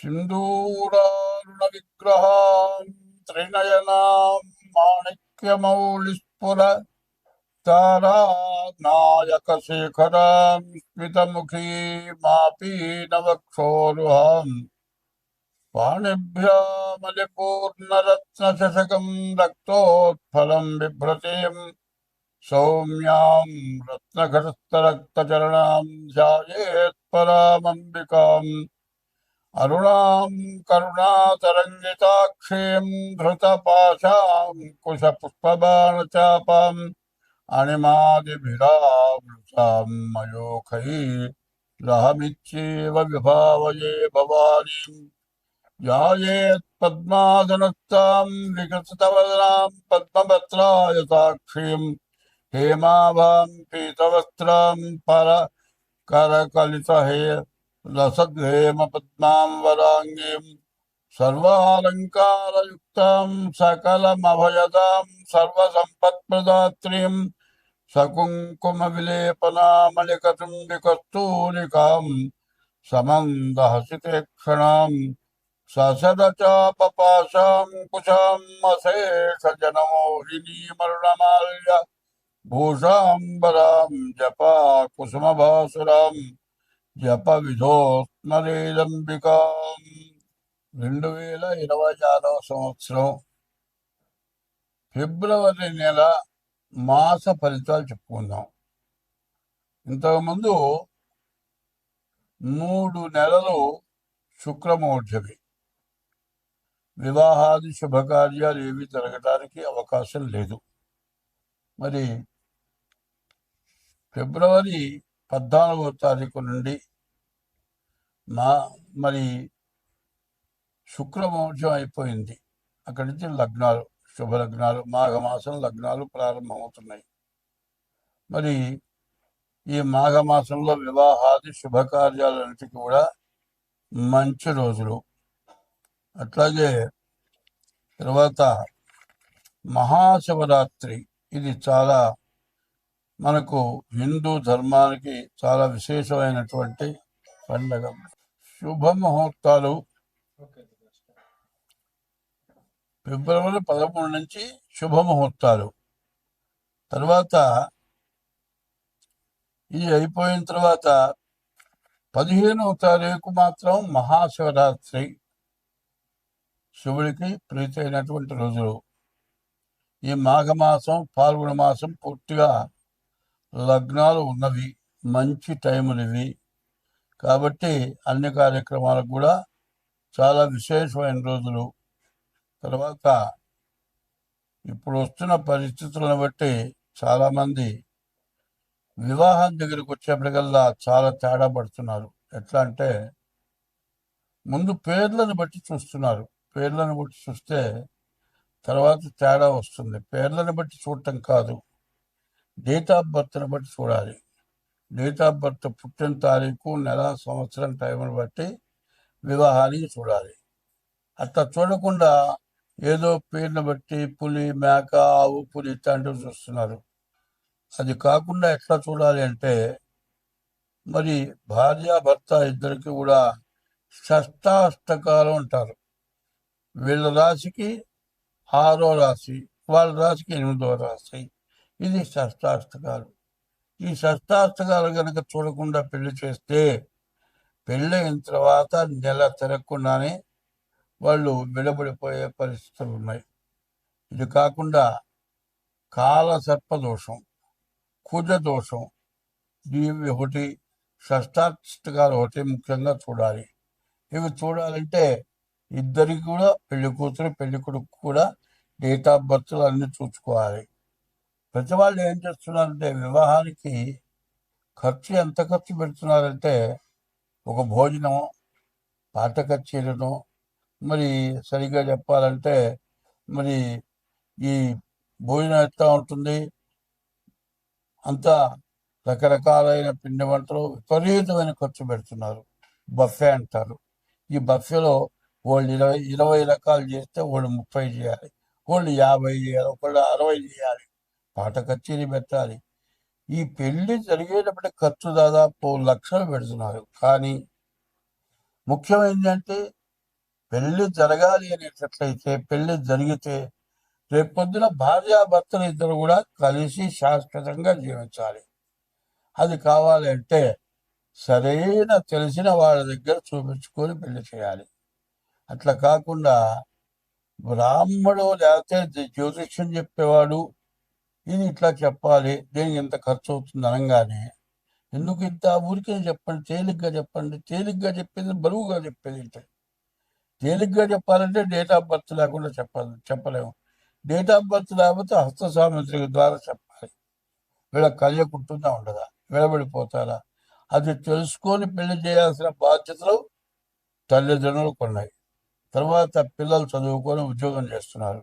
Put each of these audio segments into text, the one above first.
सिंदूरारुण विग्रहाणिक्यमौलिस्फुतारायक शेखर स्मित सिन्दूरारुणविग्रहान् त्रिनयनाम् माणिक्यमौलिस्फुर तारानायकशेखरां स्मितमुखीमापीनवक्षोरुहाम् पाणिभ्यामलिपूर्णरत्नशशकम् रक्तोत्फलम् बिभ्रतीम् सौम्याम् रत्नघटस्थरक्तचरणाम् ध्यायेत्परामम्बिकाम् अरुणां करुणातरङ्गिताक्षीं धृतपाशां कुशपुष्पबाणचापाम् अणिमादिभिरावृतां मयोखई लहमिच्छेव विभावये भवानीम् यायेत्पद्मासनस्तां विकृतवदनां पद्मपत्राय साक्षीं हेमाभां पीतवस्त्रां पर करकलितहे रसग्रेम पद्मां वराङ्गीं सर्वालङ्कारयुक्तां सकलमभयदां सर्वसम्पत्प्रदात्रीं सकुङ्कुमविलेपनामलिकतुण्डिकस्तूलिकां समन्दहसितेक्षणां ससदचापपाशां कुशाम् अशेषजनमोहिनीमरुणमाल्य भूषाम्बरां जपा कुसुमभासुराम् జప విధోస్మరేదంబికాం రెండు వేల ఇరవై ఆరవ సంవత్సరం ఫిబ్రవరి నెల మాస ఫలితాలు చెప్పుకుందాం. ఇంతకుముందు మూడు నెలలు శుక్రమోర్జవి వివాహాది శుభకార్యాలు ఏవి జరగడానికి అవకాశం లేదు. మరి ఫిబ్రవరి పద్నాలుగో తారీఖు నుండి మా మరి శుక్రవంశం అయిపోయింది. అక్కడి నుంచి లగ్నాలు శుభ లగ్నాలు మాఘమాసం లగ్నాలు ప్రారంభమవుతున్నాయి. మరి ఈ మాఘమాసంలో వివాహాది శుభకార్యాలన్నిటికీ కూడా మంచి రోజులు. అట్లాగే తర్వాత మహాశివరాత్రి. ఇది చాలా మనకు హిందూ ధర్మానికి చాలా విశేషమైనటువంటి పండగ. శుభముహూర్తాలు ఫిబ్రవరి పదమూడు నుంచి శుభముహూర్తాలు తర్వాత ఇది అయిపోయిన తర్వాత పదిహేనవ తారీఖు మాత్రం మహాశివరాత్రి. శివుడికి ప్రీతైనటువంటి రోజులు ఈ మాఘమాసం పాల్గొన మాసం పూర్తిగా లగ్నాలు ఉన్నవి. మంచి టైములు ఇవి. కాబట్టి అన్ని కార్యక్రమాలకు కూడా చాలా విశేషమైన రోజులు. తర్వాత ఇప్పుడు వస్తున్న పరిస్థితులను బట్టి చాలామంది వివాహం దగ్గరికి వచ్చేప్పటికల్లా చాలా తేడా పడుతున్నారు. ఎట్లా అంటే ముందు పేర్లను బట్టి చూస్తున్నారు. పేర్లను బట్టి చూస్తే తర్వాత తేడా వస్తుంది. పేర్లను బట్టి చూడటం కాదు. డేట్ ఆఫ్ బర్త్ను బట్టి చూడాలి. డేట్ ఆఫ్ బర్త్ పుట్టిన తారీఖు నెల సంవత్సరం టైంను బట్టి వివాహానికి చూడాలి. అట్లా చూడకుండా ఏదో పేరును బట్టి పులి మేక ఆవు పులి ఇట్లాంటివి చూస్తున్నారు. అది కాకుండా ఎట్లా చూడాలి అంటే మరి భార్య భర్త ఇద్దరికి కూడా షష్టాష్టకాలు అంటారు. వీళ్ళ రాశికి ఆరో రాశి వాళ్ళ రాశికి ఎనిమిదో రాశి. ఇది షష్టాష్టకాలు. ఈ షష్టాష్టకాలు కనుక చూడకుండా పెళ్ళి చేస్తే పెళ్ళైన తర్వాత నెల తిరగకుండానే వాళ్ళు విడబడిపోయే పరిస్థితులు ఉన్నాయి. ఇది కాకుండా కాల సర్పదోషం కుజ దోషం ఇవి ఒకటి షష్టాష్టకాలు ఒకటి ముఖ్యంగా చూడాలి. ఇవి చూడాలంటే ఇద్దరికి కూడా పెళ్ళి కూతురు పెళ్ళి కొడుకు కూడా డేట్ ఆఫ్ బర్త్లు అన్నీ చూసుకోవాలి. ప్రతి వాళ్ళు ఏం చేస్తున్నారంటే వివాహానికి ఖర్చు ఎంత ఖర్చు పెడుతున్నారంటే ఒక భోజనం పాట కచేరీను మరి సరిగ్గా చెప్పాలంటే మరి ఈ భోజనం ఎట్లా ఉంటుంది? అంతా రకరకాలైన పిండి వంటలు విపరీతమైన ఖర్చు పెడుతున్నారు. బఫే అంటారు. ఈ బఫేలో వాళ్ళు ఇరవై ఇరవై రకాలు చేస్తే వాళ్ళు ముప్పై చేయాలి. వాళ్ళు యాభై చేయాలి ఒకళ్ళు అరవై చేయాలి. పాట కచేరీ పెట్టాలి. ఈ పెళ్ళి జరిగేటప్పటి ఖర్చు దాదాపు లక్షలు పెడుతున్నారు. కానీ ముఖ్యమైనది అంటే పెళ్ళి జరగాలి అనేటట్లయితే పెళ్ళి జరిగితే రేపొద్దున భార్యాభర్తలు ఇద్దరు కూడా కలిసి శాశ్వతంగా జీవించాలి. అది కావాలి అంటే సరైన తెలిసిన వాళ్ళ దగ్గర చూపించుకొని పెళ్ళి చేయాలి. అట్లా కాకుండా బ్రాహ్మడు లేకపోతే జ్యోతిష్యం చెప్పేవాడు ఇది ఇట్లా చెప్పాలి దీనికి ఇంత ఖర్చు అవుతుంది అనగానే ఎందుకు ఇంత? ఊరికే చెప్పండి తేలిగ్గా చెప్పండి తేలిగ్గా చెప్పేది బరువుగా చెప్పేది ఏంటి తేలిగ్గా చెప్పాలంటే డేట్ ఆఫ్ బర్త్ లేకుండా చెప్పాలి చెప్పలేము. డేట్ ఆఫ్ బర్త్ లేకపోతే హస్త ద్వారా చెప్పాలి. వీళ్ళ కలియకుంటుందా ఉండదా? విడబడిపోతారా? అది తెలుసుకొని పెళ్ళి చేయాల్సిన బాధ్యతలు తల్లిదండ్రులకు ఉన్నాయి. తర్వాత పిల్లలు చదువుకొని ఉద్యోగం చేస్తున్నారు.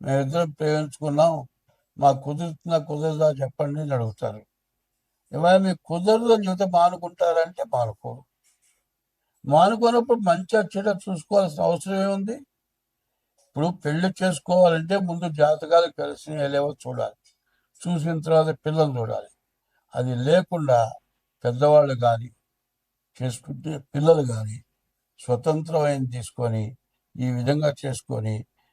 మేమిద్దరం ప్రేమించుకున్నాం మాకు కుదురుతుందా కుదరదా చెప్పండి అని అడుగుతారు. ఇవాళ మీకు కుదరదు అని చెబితే మానుకుంటారంటే మానుకోరు. మానుకున్నప్పుడు మంచి చెడ్డ చూసుకోవాల్సిన అవసరం ఏముంది? ఇప్పుడు పెళ్ళి చేసుకోవాలంటే ముందు జాతకాలు కలిసి లేవో చూడాలి. చూసిన తర్వాత పిల్లలు చూడాలి. అది లేకుండా పెద్దవాళ్ళు కానీ చేసుకుంటే పిల్లలు కానీ స్వతంత్రమైన తీసుకొని ఈ విధంగా చేసుకొని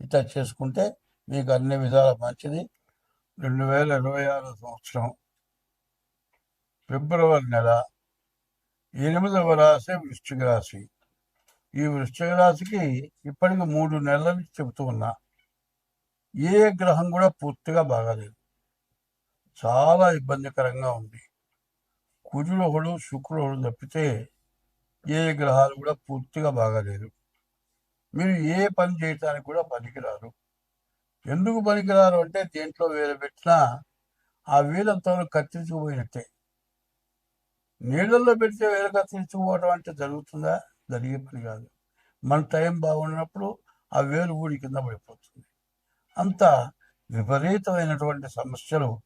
ఇట్లా చేసుకుంటే మీకు అన్ని విధాల మంచిది. రెండు వేల ఇరవై ఆరు సంవత్సరం ఫిబ్రవరి నెల ఎనిమిదవ రాశి వృశ్చిక రాశి. ఈ వృశ్చిక రాశికి ఇప్పటికి మూడు నెలల నుంచి చెబుతూ ఉన్నా ఏ గ్రహం కూడా పూర్తిగా బాగాలేదు. చాలా ఇబ్బందికరంగా ఉంది. కుజుడు ఒకడు శుక్రుడు తప్పితే ఏ గ్రహాలు కూడా పూర్తిగా బాగాలేదు. మీరు ఏ పని చేయటానికి కూడా పనికిరారు. ఎందుకు పనికిరారు అంటే దేంట్లో వేలు పెట్టినా ఆ వేలంతా కత్తిరించుకుపోయినట్టే. నీళ్ళల్లో పెడితే వేలు కత్తిరించుకుపోవడం అంటే జరుగుతుందా? జరిగే పని కాదు. మన టైం బాగున్నప్పుడు ఆ వేలు ఊడి కింద పడిపోతుంది. అంత విపరీతమైనటువంటి సమస్యలు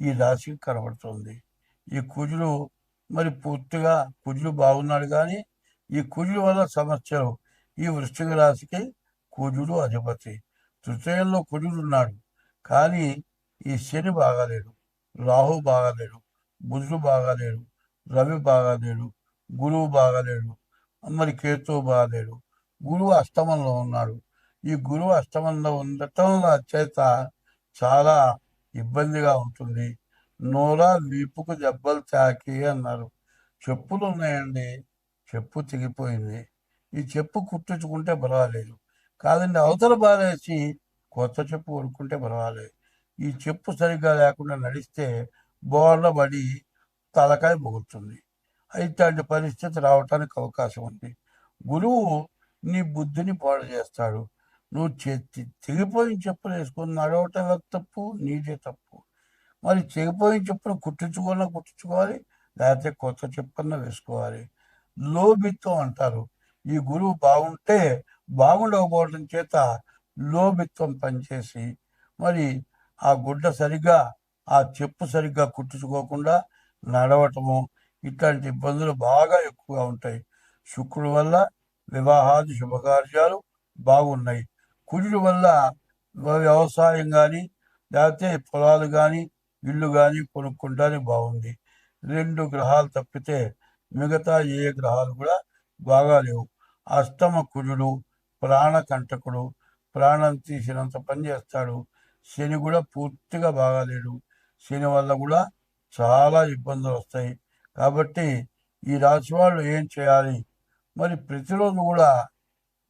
ఈ రాశికి కనబడుతుంది. ఈ కుజులు మరి పూర్తిగా కుజులు బాగున్నాడు కానీ ఈ కుజుల వల్ల సమస్యలు ఈ వృశ్చిక రాశికి కుజుడు అధిపతి. తృతీయంలో కుజుడు ఉన్నాడు. కానీ ఈ శని బాగాలేడు. రాహు బాగాలేడు. బుధుడు బాగాలేడు. రవి బాగాలేడు. గురువు బాగాలేడు. మరి కేతువు బాగాలేడు. గురువు అష్టమంలో ఉన్నాడు. ఈ గురువు అష్టమంలో ఉండటం చేత చాలా ఇబ్బందిగా ఉంటుంది. నోరా వీపుకు దెబ్బలు తాకి అన్నారు. చెప్పులు ఉన్నాయండి. చెప్పు తెగిపోయింది. ఈ చెప్పు కుట్టించుకుంటే పర్వాలేదు. కాదండి అవతల బాధేసి కొత్త చెప్పు కొనుక్కుంటే పర్వాలేదు. ఈ చెప్పు సరిగ్గా లేకుండా నడిస్తే బోర్ల పడి తలకాయ మొగుతుంది ఇట్లాంటి పరిస్థితి రావటానికి అవకాశం ఉంది. గురువు నీ బుద్ధిని పాడు చేస్తాడు. నువ్వు చెత్తి తెగిపోయిన చెప్పులు వేసుకుని నడవటం తప్పు నీదే తప్పు. మరి తెగిపోయిన చెప్పులు కుట్టించుకున్నా కుట్టించుకోవాలి లేకపోతే కొత్త చెప్పున్నా వేసుకోవాలి. లోబిత్వం అంటారు. ఈ గురువు బాగుంటే బాగుండకపోవడం చేత లోభిత్వం పనిచేసి మరి ఆ గుడ్డ సరిగ్గా ఆ చెప్పు సరిగ్గా కుట్టించుకోకుండా నడవటము ఇట్లాంటి ఇబ్బందులు బాగా ఎక్కువగా ఉంటాయి. శుక్రుడు వల్ల వివాహాది శుభకార్యాలు బాగున్నాయి. కుజుడు వల్ల వ్యవసాయం కానీ లేకపోతే పొలాలు కానీ ఇల్లు కానీ కొనుక్కుంటానే బాగుంది. రెండు గ్రహాలు తప్పితే మిగతా ఏ గ్రహాలు కూడా బాగా లేవు. అష్టమ కుజుడు ప్రాణకంటకుడు ప్రాణం తీసినంత పని చేస్తాడు. శని కూడా పూర్తిగా బాగాలేడు. శని వల్ల కూడా చాలా ఇబ్బందులు వస్తాయి. కాబట్టి ఈ రాశి వాళ్ళు ఏం చేయాలి? మరి ప్రతిరోజు కూడా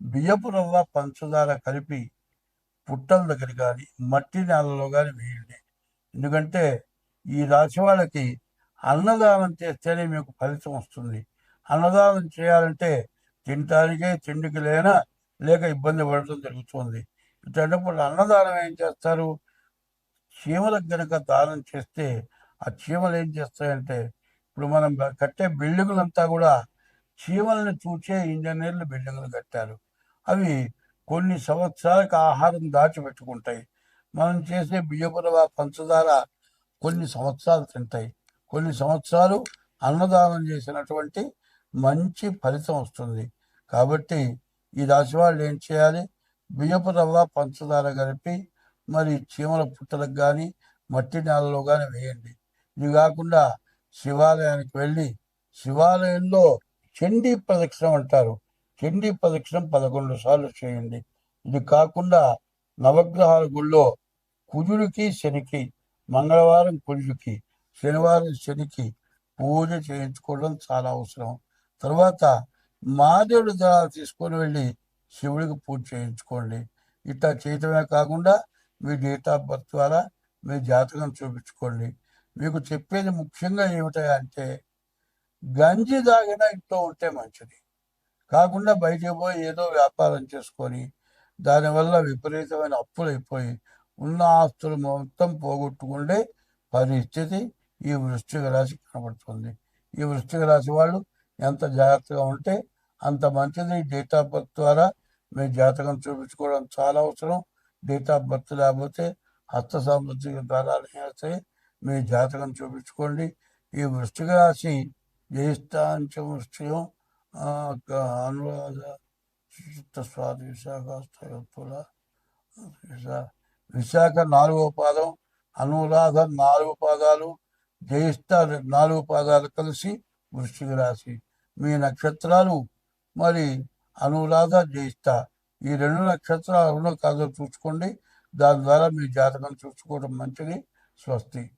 బియ్యపు రవ్వ పంచదార కలిపి పుట్టల దగ్గర కానీ మట్టి నేలలో కానీ వేయండి. ఎందుకంటే ఈ రాశి వాళ్ళకి అన్నదానం చేస్తేనే మీకు ఫలితం వస్తుంది. అన్నదానం చేయాలంటే తినటానికే తిండికి లేనా లేక ఇబ్బంది పడటం జరుగుతుంది. ఇటువంటిప్పుడు అన్నదానం ఏం చేస్తారు? చీమలకు కనుక దానం చేస్తే ఆ చీమలు ఏం చేస్తాయంటే ఇప్పుడు మనం కట్టే బిల్డింగులంతా కూడా చీమల్ని చూచే ఇంజనీర్లు బిల్డింగులు కట్టారు. అవి కొన్ని సంవత్సరాలకు ఆహారం దాచిపెట్టుకుంటాయి. మనం చేసే బియ్యపురవ పంచదార కొన్ని సంవత్సరాలు తింటాయి. కొన్ని సంవత్సరాలు అన్నదానం చేసినటువంటి మంచి ఫలితం వస్తుంది. కాబట్టి ఈ రాశి వాళ్ళు ఏం చేయాలి? బియ్యపు రవ్వ పంచదార కలిపి మరి చీమల పుట్టలకు కానీ మట్టి నేలలో కానీ వేయండి. ఇది కాకుండా శివాలయానికి వెళ్ళి శివాలయంలో చండీ ప్రదక్షిణం అంటారు. చండీ ప్రదక్షిణం పదకొండు సార్లు చేయండి. ఇది కాకుండా నవగ్రహాల గుళ్ళో కుజుడికి శనికి మంగళవారం కుజుడికి శనివారం శనికి పూజ చేయించుకోవడం చాలా అవసరం. తర్వాత మాదేవుడి దళాలు తీసుకొని వెళ్ళి శివుడికి పూజ చేయించుకోండి. ఇట్లా చేయటమే కాకుండా మీ డేట్ ఆఫ్ బర్త్ ద్వారా మీ జాతకం చూపించుకోండి. మీకు చెప్పేది ముఖ్యంగా ఏమిటంటే అంటే గంజి దాగిన ఇంట్లో ఉంటే మంచిది. కాకుండా బయటకు పోయి ఏదో వ్యాపారం చేసుకొని దానివల్ల విపరీతమైన అప్పులు అయిపోయి ఉన్న ఆస్తులు మొత్తం పోగొట్టుకుంటే పరిస్థితి ఈ వృశ్చిక రాశి కనబడుతుంది ఈ వృశ్చిక రాశి వాళ్ళు ఎంత జాగ్రత్తగా ఉంటే అంత మంచిది. డేట్ ఆఫ్ బర్త్ ద్వారా మీ జాతకం చూపించుకోవడం చాలా అవసరం. డేట్ ఆఫ్ బర్త్ లేకపోతే హస్త సామర్థ్య ద్వారాలు చేస్తాయి మీ జాతకం చూపించుకోండి. ఈ వృష్టిక రాశి జయిస్తాంచ వృష్టియం అనురాధ స్వాతి విశాఖ విశాఖ నాలుగో పాదం అనురాధ నాలుగు పాదాలు జయిష్ట నాలుగు పాదాలు కలిసి వృష్టిక రాశి. మీ నక్షత్రాలు మరి అనురాధ జయిష్ట ఈ రెండు నక్షత్రాలు కాదు కాదో చూసుకోండి. దాని ద్వారా మీ జాతకం చూసుకోవడం మంచిది. స్వస్తి.